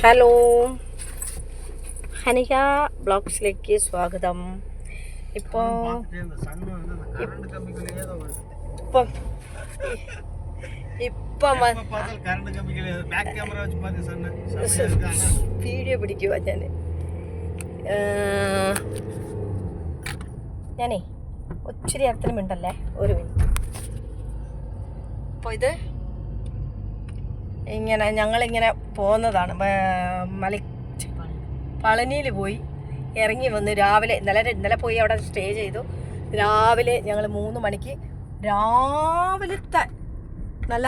Hello ഹനിക ബ്ലോഗ്സിലേക്ക് സ്വാഗതം ഇപ്പോൾ ഇപ്പം ഇപ്പം വീഡിയോ പിടിക്കുക ഞാൻ ഞാനേ ഒത്തിരി അർത്ഥം മിണ്ടല്ലേ ഒരു മിനിറ്റ് അപ്പോൾ ഇത് ഇങ്ങനെ ഞങ്ങളിങ്ങനെ പോകുന്നതാണ് മല പളനിയിൽ പോയി ഇറങ്ങി വന്ന് രാവിലെ ഇന്നലെ ഇന്നലെ പോയി അവിടെ സ്റ്റേ ചെയ്തു. രാവിലെ ഞങ്ങൾ മൂന്ന് മണിക്ക് രാവിലത്തെ നല്ല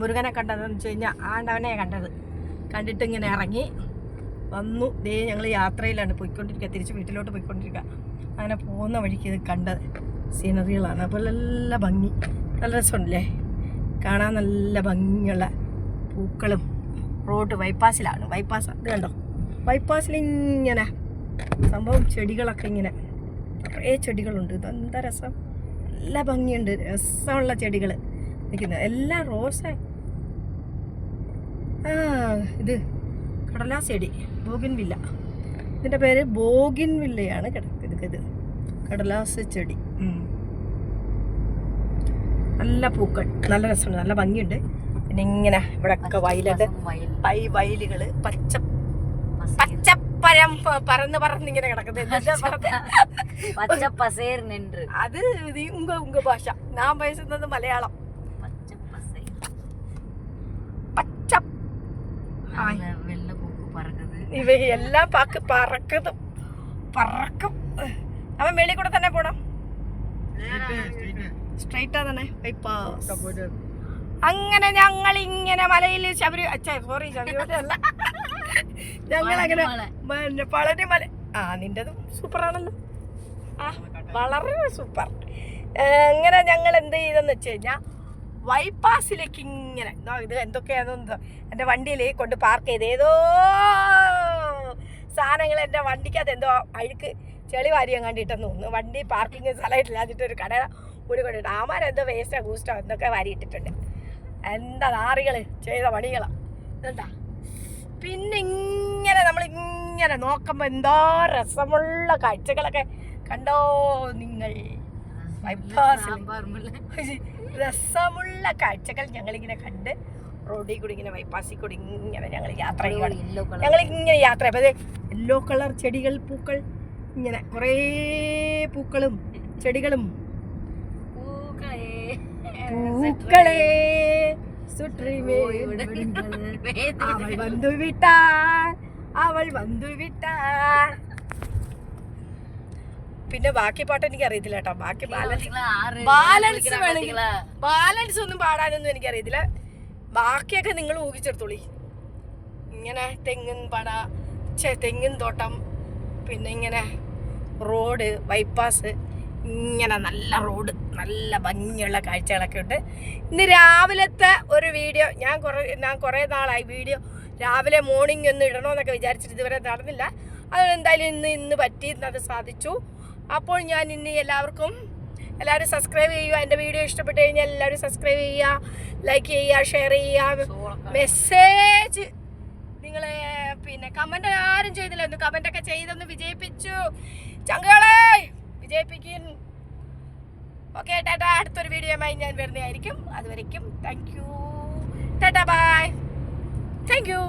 മുരുകനെ കണ്ടതെന്ന് വെച്ച് കഴിഞ്ഞാൽ ആണ്ടവനെ കണ്ടത്. കണ്ടിട്ട് ഇങ്ങനെ ഇറങ്ങി വന്നു. ദേ ഞങ്ങൾ യാത്രയിലാണ് പോയിക്കൊണ്ടിരിക്കുക തിരിച്ച് വീട്ടിലോട്ട് പോയിക്കൊണ്ടിരിക്കുക അങ്ങനെ പോകുന്ന വഴിക്ക് ഇത് കണ്ടത്. സീനറികളാണ് അപ്പോൾ നല്ല ഭംഗി. നല്ല രസമുണ്ടല്ലേ? കാണാൻ നല്ല ഭംഗിയുള്ള പൂക്കളും റോഡ് ബൈപ്പാസിലാണ് ബൈപ്പാസ് ഇത് കണ്ടോ? ബൈപ്പാസിൽ ഇങ്ങനെ സംഭവം ചെടികളൊക്കെ ഇങ്ങനെ കുറേ ചെടികളുണ്ട്. ഇത് എന്താ രസം? നല്ല ഭംഗിയുണ്ട്. രസമുള്ള ചെടികൾ നിൽക്കുന്നത്. എല്ലാം റോസ് ആ. ഇത് കടലാസ് ചെടി. ബോഗിൻ വില്ല ഇതിന്റെ പേര് ബോഗിൻ വില്ലയാണ് കിടക്കുന്നത്. കടലാസ് ചെടി. നല്ല പൂക്കൾ നല്ല രസമുണ്ട് നല്ല ഭംഗിയുണ്ട്. പിന്നെ ഇങ്ങനെ ഇവിടെയൊക്കെ വയലുണ്ട് പൈ വയലുകൾ പച്ച പച്ചപ്പഴം പറന്ന് പറന്ന് ഇങ്ങനെ കിടക്കുന്നത്. അത് ഉങ്ക ഉങ്ക ഭാഷ. ഞാൻ പേസുന്നത് മലയാളം. പച്ച ഇവ എല്ലാ പാക്ക് പറക്കതും പറക്കും. അവൻ വെളിയിൽ കൂടെ തന്നെ പോണം. സ്ട്രൈറ്റാ തന്നെ ബൈപ്പാസ് അങ്ങനെ ഞങ്ങൾ ഇങ്ങനെ മലയിൽ ശബരി സോറി ശബരിമല ഞങ്ങൾ അങ്ങനെ മല. പിന്നെ മല ആ നിന്റതും സൂപ്പറാണല്ലോ ആ വളരെ സൂപ്പർ അങ്ങനെ ഞങ്ങൾ എന്ത് ചെയ്തെന്ന് വെച്ച് കഴിഞ്ഞാൽ ബൈപ്പാസിലേക്ക് ഇങ്ങനെ ഇത് എന്തൊക്കെയാണെന്ന് എന്റെ വണ്ടിയിൽ കൊണ്ട് പാർക്ക് ചെയ്ത് ഏതോ സാധനങ്ങൾ എന്റെ വണ്ടിക്കകത്ത് എന്തോ അഴുക്ക് ചെളി വാരിയാൻ കണ്ടിട്ടെന്ന് തോന്നുന്നു. വണ്ടി പാർക്കിങ് സ്ഥലമായിട്ടില്ലാതിട്ടൊരു കട കൂടിക്കൊണ്ടിട്ട് ആമാരെന്തോ വേസ്റ്റോ ഗൂസ്റ്റോ എന്നൊക്കെ വാരിയിട്ടിട്ടുണ്ട്. എന്താ നാറികൾ ചെയ്ത പണികളാണ് എന്താ പിന്നെ ഇങ്ങനെ നമ്മളിങ്ങനെ നോക്കുമ്പോൾ എന്തോ രസമുള്ള കാഴ്ചകളൊക്കെ കണ്ടോ നിങ്ങൾ? രസമുള്ള കാഴ്ചകൾ ഞങ്ങളിങ്ങനെ കണ്ട് റോഡിൽ കൂടി ഇങ്ങനെ ബൈപ്പാസിൽ കൂടി ഇങ്ങനെ ഞങ്ങൾ യാത്ര ചെയ്യുകയാണ് ഞങ്ങൾ ഇങ്ങനെ യാത്ര അതെ യെല്ലോ കളർ ചെടികൾ പൂക്കൾ ഇങ്ങനെ കുറേ പൂക്കളും ചെടികളും പൂക്കളെ അവൾ വന്നു വിട്ടാ അവൾ വന്നു വിട്ടാ പിന്നെ ബാക്കി പാട്ട് എനിക്ക് അറിയത്തില്ല കേട്ടോ. ബാക്കി ബാലൻസ് ബാലൻസ് വേണമെങ്കിൽ ബാലൻസ് ഒന്നും പാടാനൊന്നും എനിക്ക് എനിക്കറിയത്തില്ല. ബാക്കിയൊക്കെ നിങ്ങൾ ഊഹിച്ചെടുത്തോളി. ഇങ്ങനെ തെങ്ങിൻ പട തെങ്ങിൻ തോട്ടം പിന്നെ ഇങ്ങനെ റോഡ് ബൈപ്പാസ് ഇങ്ങനെ നല്ല റോഡ് നല്ല ഭംഗിയുള്ള കാഴ്ചകളൊക്കെ ഉണ്ട്. ഇന്ന് രാവിലത്തെ ഒരു വീഡിയോ ഞാൻ കുറേ ഞാൻ കുറേ നാളായി വീഡിയോ രാവിലെ മോർണിംഗ് ഒന്ന് ഇടണമെന്നൊക്കെ വിചാരിച്ചിട്ട് ഇതുവരെ നടന്നില്ല. അതുകൊണ്ട് എന്തായാലും ഇന്ന് ഇന്ന് പറ്റി അത് സാധിച്ചു. അപ്പോൾ ഞാൻ ഇന്ന് എല്ലാവർക്കും എല്ലാവരും സബ്സ്ക്രൈബ് ചെയ്യുക. എന്റെ വീഡിയോ ഇഷ്ടപ്പെട്ട് കഴിഞ്ഞാൽ എല്ലാവരും സബ്സ്ക്രൈബ് ചെയ്യുക ലൈക്ക് ചെയ്യുക ഷെയർ ചെയ്യുക. മെസ്സേജ് നിങ്ങളെ പിന്നെ കമന്റ് ആരും ചെയ്തില്ല. ഒന്ന് കമന്റ് ഒക്കെ ചെയ്തൊന്ന് വിജയിപ്പിച്ചു. ചങ്കുകളെ! വിജയിപ്പിക്കും ഓക്കെ ടാറ്റ. അടുത്തൊരു വീഡിയോയുമായി ഞാൻ വരുന്നതായിരിക്കും. അതുവരയ്ക്കും thank you tata bye thank you